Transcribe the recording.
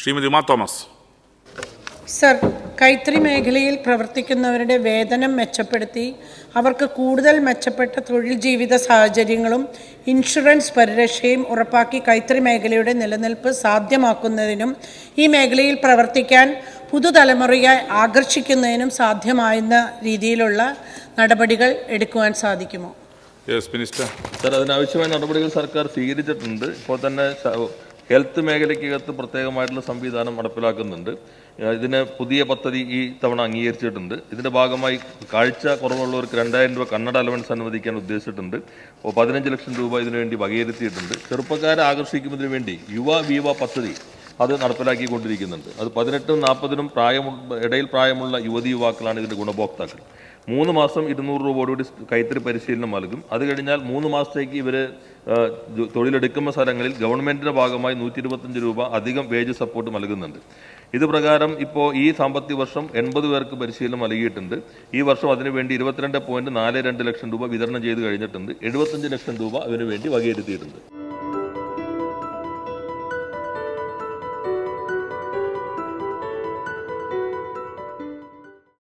Shrimati Uma Thomas. Sir കൈത്തറി മേഖലയിൽ പ്രവർത്തിക്കുന്നവരുടെ വേതനം മെച്ചപ്പെടുത്തി അവർക്ക് കൂടുതൽ മെച്ചപ്പെട്ട തൊഴിൽ ജീവിത സാഹചര്യങ്ങളും ഇൻഷുറൻസ് പരിരക്ഷയും ഉറപ്പാക്കി കൈത്തറി മേഖലയുടെ നിലനിൽപ്പ് സാധ്യമാക്കുന്നതിനും ഈ മേഖലയിൽ പ്രവർത്തിക്കാൻ പുതുതലമുറയെ ആകർഷിക്കുന്നതിനും സാധ്യമായെന്ന രീതിയിലുള്ള നടപടികൾ എടുക്കുവാൻ സാധിക്കുമോ? യെസ് മിനിസ്റ്റർ സർ അതിനാവശ്യമായ നടപടികൾ സർക്കാർ സ്വീകരിച്ചിട്ടുണ്ട്. ഇപ്പോൾ തന്നെ ഹെൽത്ത് മേഖലയ്ക്കകത്ത് പ്രത്യേകമായിട്ടുള്ള സംവിധാനം നടപ്പിലാക്കുന്നുണ്ട്. ഇതിന് പുതിയ പദ്ധതി ഈ തവണ അംഗീകരിച്ചിട്ടുണ്ട്. ഇതിന്റെ ഭാഗമായി കാഴ്ച കുറവുള്ളവർക്ക് രണ്ടായിരം രൂപ കണ്ണട അലവൻസ് അനുവദിക്കാൻ ഉദ്ദേശിച്ചിട്ടുണ്ട്. അപ്പോൾ പതിനഞ്ച് ലക്ഷം രൂപ ഇതിനുവേണ്ടി വകയിരുത്തിയിട്ടുണ്ട്. ചെറുപ്പക്കാരെ ആകർഷിക്കുന്നതിന് വേണ്ടി യുവ വീവ പദ്ധതി അത് നടപ്പിലാക്കിക്കൊണ്ടിരിക്കുന്നുണ്ട്. അത് പതിനെട്ടും നാൽപ്പതിനും പ്രായം ഇടയിൽ പ്രായമുള്ള യുവതി യുവാക്കളാണ് ഇതിന്റെ ഗുണഭോക്താക്കൾ. മൂന്ന് മാസം ഇരുന്നൂറ് രൂപയോടുകൂടി കൈത്തറി പരിശീലനം നൽകും. അത് കഴിഞ്ഞാൽ മൂന്ന് മാസത്തേക്ക് ഇവർ തൊഴിലെടുക്കുന്ന സ്ഥലങ്ങളിൽ ഗവൺമെന്റിന്റെ ഭാഗമായി നൂറ്റി ഇരുപത്തഞ്ച് രൂപ അധികം വേജ് സപ്പോർട്ട് നൽകുന്നുണ്ട്. ഇത് പ്രകാരം ഇപ്പോൾ ഈ സാമ്പത്തിക വർഷം എൺപത് പേർക്ക് പരിശീലനം നൽകിയിട്ടുണ്ട്. ഈ വർഷം അതിനുവേണ്ടി ഇരുപത്തിരണ്ട് പോയിന്റ് നാല് രണ്ട് ലക്ഷം രൂപ വിതരണം ചെയ്ത് കഴിഞ്ഞിട്ടുണ്ട്. എഴുപത്തഞ്ച് ലക്ഷം രൂപ അതിനുവേണ്ടി വകയിരുത്തിയിട്ടുണ്ട്.